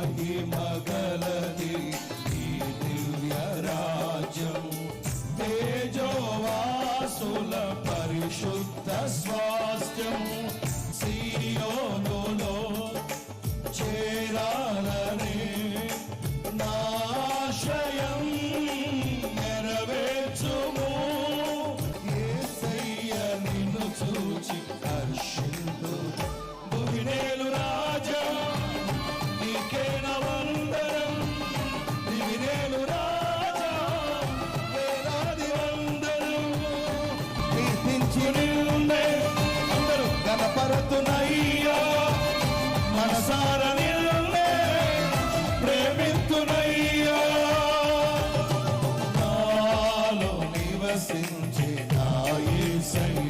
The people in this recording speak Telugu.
మహిమగలది ఈ దివ్య రాజ్యం. తేజోవాసుల పరిశుద్ధ స్వాస్థ్యం. బలపరుతునయ్యా మనసార నిన్నే ప్రేమితునయ్యా నాలో నివసించే నా ఏసయ్య